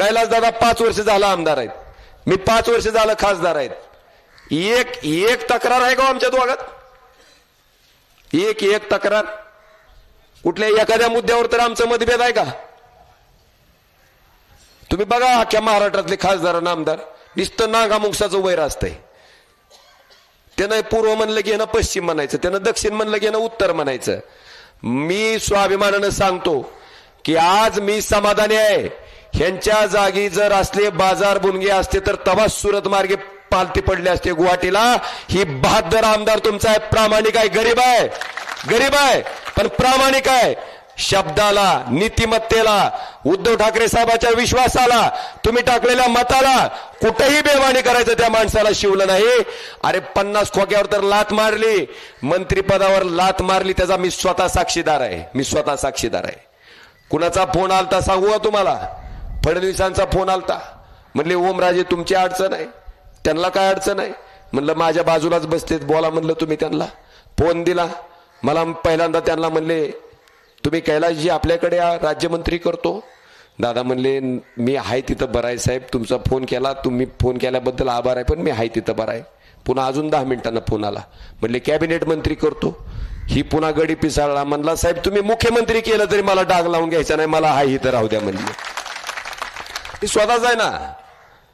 कैलास दादा पाच वर्ष झाला आमदार आहेत. मी पाच वर्ष झालं खासदार आहेत. एक एक तक्रार आहे का हो आमच्या दोघात? एक एक तक्रार. कुठल्या एखाद्या मुद्द्यावर तर आमचं मतभेद आहे का? तुम्ही बघा अख्ख्या महाराष्ट्रातले खासदार आमदार नुसतं नागामुंगसाचं वैर असतंय त्यानं पूर्व म्हणलं की पश्चिम म्हणायचं त्यानं दक्षिण म्हणलं की उत्तर म्हणायचं. मी स्वाभिमानानं सांगतो की आज मी समाधानी आहे. ह्यांच्या जागी जर असले बाजार बुनगे असते तर तवा सुरत मार्गे पालती पडले असते गुवाहाटीला. ही बहादर आमदार तुमचा आहे. प्रामाणिक आहे. गरीब आहे. गरीब आहे. पण प्रामाणिक आहे. शब्दाला नीतिमत्तेला उद्धव ठाकरे साहेबाच्या विश्वासाला तुम्ही टाकलेल्या मताला कुठेही बेवाणी करायचं त्या माणसाला शिवलं नाही. अरे पन्नास खोक्यावर तर लात मारली. मंत्रीपदावर लात मारली त्याचा मी स्वतः साक्षीदार आहे. मी स्वतः साक्षीदार आहे. कुणाचा फोन आलता सांगू का तुम्हाला? फडणवीसांचा फोन आलता. म्हणले ओमराजे तुमची अडचण आहे. त्यांना काय अडचण आहे? म्हणलं माझ्या बाजूलाच बसतेत बोला म्हणलं तुम्ही त्यांना. फोन दिला. मला पहिल्यांदा त्यांना म्हणले तुम्ही कैलासजी आपल्याकडे राज्यमंत्री करतो. दादा म्हणले मी आहे तिथं बरं आहे साहेब. तुमचा फोन केला. तुम्ही फोन केल्याबद्दल आभार आहे पण मी आहे तिथं बरं आहे पुन्हा अजून दहा मिनिटांना फोन आला. म्हणले कॅबिनेट मंत्री करतो. ही पुन्हा गडी पिसाळला. म्हणला साहेब तुम्ही मुख्यमंत्री केलं तरी मला डाग लावून घ्यायचा नाही. मला हा इथं राहू द्या म्हणले. Isso é da Zainá.